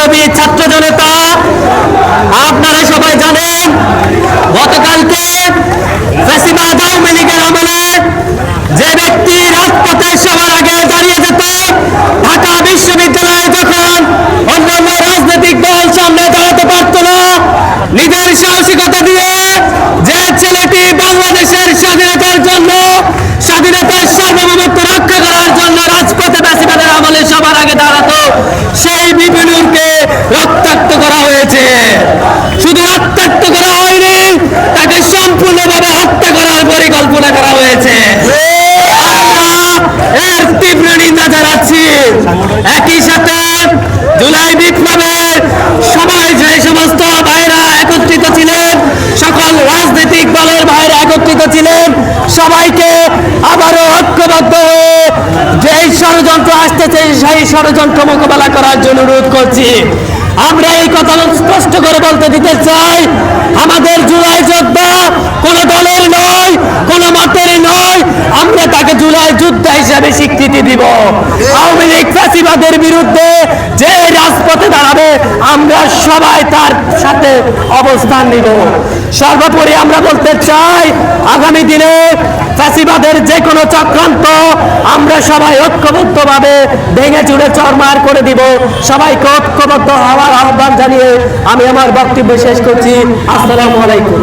মানবী ছাত্র জনতা, আপনারা সবাই জানেন, গতকালকে আওয়ামী লীগের আমলে যে ব্যক্তি রাজপথে সবার আগে দাঁড়িয়ে যেত, ঢাকা বিশ্ববিদ্যালয়ে যখন অন্যান্য রাজনৈতিক দল সামনে দাঁড়াতে পারত না, নিজের সাহসিকতা দিয়ে যে ছেলেটি বাংলাদেশের স্বাধীনতার জন্য স্বাধীনতার সার্বভৌমত্ব রক্ষা করার জন্য রাজপথে ফ্যাসিবাদের আমলে সবার আগে দাঁড়াতো সেই বিপিনুরকে রক্তাক্ত করা হয়েছে শুধু রক্তাক্ত করা হয়নি তাকে সম্পূর্ণভাবে হত্যা করার পরিকল্পনা করা হয়েছে আমরা এর তীব্র নিন্দা জানাচ্ছি। একই সাথে জুলাই বিপ্লবের সময় যে সমস্ত ভাইরা একত্রিত ছিলেন, সকল রাজনৈতিক দলের ভাইরা একত্রিত ছিলেন, সবাইকে আবারও ঐক্যবদ্ধ হয়ে যেই ষড়যন্ত্র আসতেছে, সেই ষড়যন্ত্র মোকাবেলা করার জন্য অনুরোধ করছি। আমরা এই কথা স্পষ্ট করে বলতে দিতে চাই, আমাদের জুলাই যোদ্ধা কোন দলের নয় কোন মতের নয় আমরা তাকে জুলাই যোদ্ধা হিসাবে স্বীকৃতি দিব। আওয়ামী লীগ ফ্যাসিবাদের বিরুদ্ধে যে রাজপথে দাঁড়াবে, আমরা সবাই তার সাথে অবস্থান নিব। সর্বোপরি আমরা বলতে চাই, আগামী দিনে ফ্যাসিবাদের যে কোনো চক্রান্ত আমরা সবাই ঐক্যবদ্ধভাবে ভেঙে চুড়ে চরমার করে দিব। সবাইকে ঐক্যবদ্ধ হওয়ার আহ্বান জানিয়ে আমি আমার বক্তব্য শেষ করছি। আসসালামু আলাইকুম।